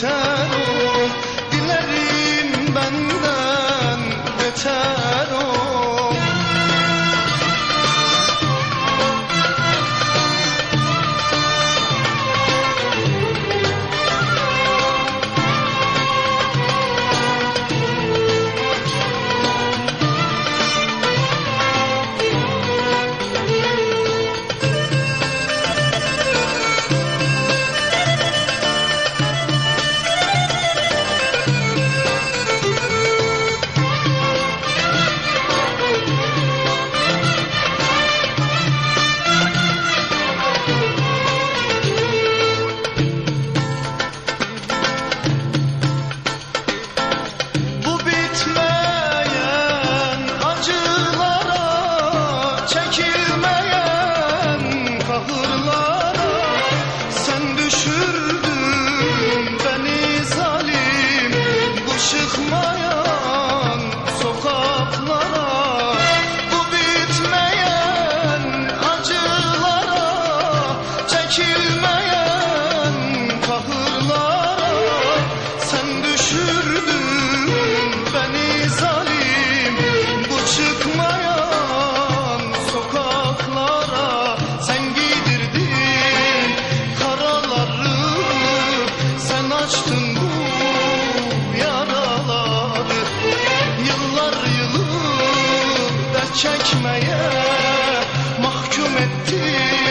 time. Çekmeye mahkum ettin